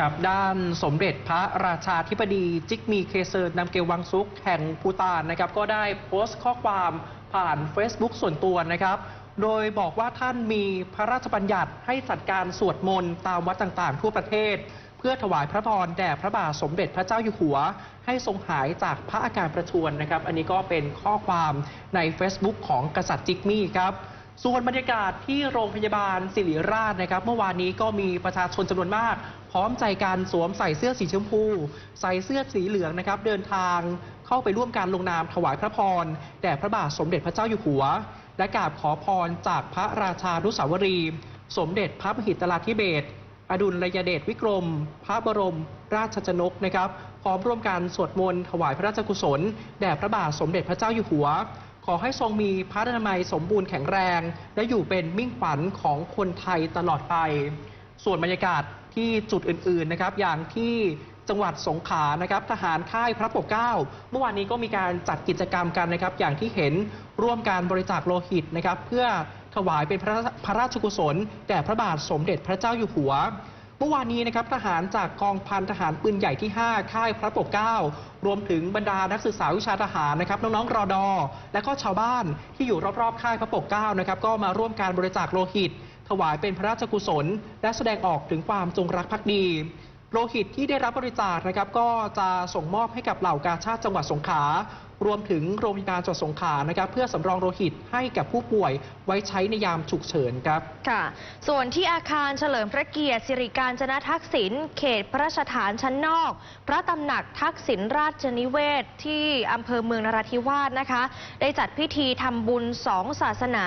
กับด้านสมเด็จพระราชาธิบดีจิกมีเคเซอร์นำเกวังซุกแห่งภูตานนะครับ ก็ได้โพสต์ข้อความผ่าน Facebook ส่วนตัวนะครับ โดยบอกว่าท่านมีพระราชบัญญัติให้จัดการสวดมนต์ตามวัดต่างๆ ทั่วประเทศ เพื่อถวายพระพรแด่พระบาทสมเด็จพระเจ้าอยู่หัว ให้ทรงหายจากพระอาการประชวรนะครับ อันนี้ก็เป็นข้อความใน Facebook ของกษัตริย์จิกมี่ครับ ส่วนบรรยากาศที่โรงพยาบาลศิริราชนะครับ เมื่อวานนี้ก็มีประชาชนจำนวนมาก พร้อมใจการสวมใส่เสื้อสีชมพู ใส่เสื้อสีเหลืองนะครับ เดินทางเข้าไปร่วมการลงนามถวายพระพรแด่พระบาทสมเด็จพระเจ้าอยู่หัว และกราบขอพรจากพระราชานุสาวรี สมเด็จพระมหิตลาธิเบศรอดุลยเดชวิกรม พระบรม ราชชนกนะครับ พร้อมร่วมกันสวดมนต์ถวายพระราชกุศล แด่พระบาทสมเด็จพระเจ้าอยู่หัว ขอให้ทรงมีพระนามัยสมบูรณ์แข็งแรง และอยู่เป็นมิ่งขวัญของคนไทยตลอดไป ส่วนบรรยากาศที่จุดอื่นๆนะครับ อย่างที่จังหวัดสงขลานะครับ ทหารค่ายพระปกเกล้าเมื่อวานนี้ก็มีการจัดกิจกรรมกันนะครับ อย่างที่เห็นร่วมการบริจาคโลหิตนะครับ เพื่อถวายเป็นพระพระราชกุศลแด่พระบาทสมเด็จพระเจ้าอยู่หัว เมื่อวานนี้นะครับทหารจากกองพันทหารปืนใหญ่ที่ 5 ค่ายพระปกเกล้ารวมถึงบรรดานักศึกษาวิชาทหารนะครับน้องๆรอดอ และก็ชาวบ้านที่อยู่รอบๆ ค่ายพระปกเกล้านะครับก็มาร่วมการบริจาคโลหิต ถวายเป็นพระราชกุศล และแสดงออกถึงความจงรักภักดีโลหิตที่ได้รับบริจาคนะครับก็จะส่งมอบให้กับเหล่ากาชาติจังหวัดสงขลารวมถึงโรงพยาบาลจังหวัดสงขลานะครับ เพื่อสำรองโลหิตให้กับผู้ป่วยไว้ใช้ในยามฉุกเฉินครับ ค่ะ ส่วนที่อาคารเฉลิมพระเกียรติสิริการจนทักษิณเขตพระราชฐานชั้นนอก พระตำหนักทักษิณราชนิเวศที่อำเภอเมืองนราธิวาสนะคะ ได้จัดพิธีทำบุญสองศาสนา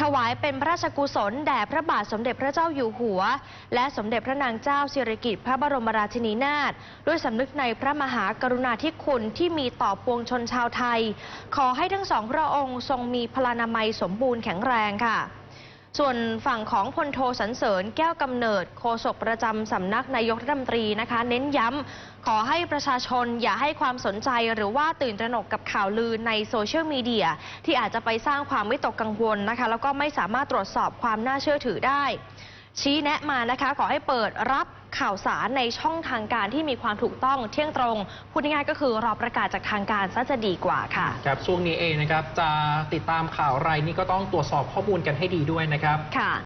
ถวายเป็นพระราชกุศลแด่พระบาทสมเด็จพระเจ้าอยู่หัว และสมเด็จพระนางเจ้าสิริกิติ์พระบรมราชินีนาถด้วยสำนึกในพระมหากรุณาธิคุณที่มีต่อปวงชนชาวาวไทย ขอให้ทั้งสองพระองค์ทรงมีพลานามัยสมบูรณ์แข็งแรงค่ะ ส่วนฝั่งของพลโทสันเสริญแก้วกำเนิดโฆษกประจำสำนักนายกรัฐมนตรีนะคะ เน้นย้ำขอให้ประชาชนอย่าให้ความสนใจหรือว่าตื่นตระหนกกับข่าวลือในโซเชียลมีเดียที่อาจจะไปสร้างความวิตกกังวลนะคะ แล้วก็ไม่สามารถตรวจสอบความน่าเชื่อถือได้ ชี้แนะมานะคะขอให้เปิดรับข่าวสารในช่องทางการที่มีความถูกต้องเที่ยงตรง พูดง่ายๆก็คือรอประกาศจากทางการซะจะดีกว่าค่ะ ครับช่วงนี้เองนะครับจะติดตามข่าวอะไรนี่ก็ต้องตรวจสอบข้อมูลกันให้ดีด้วยนะครับ ค่ะ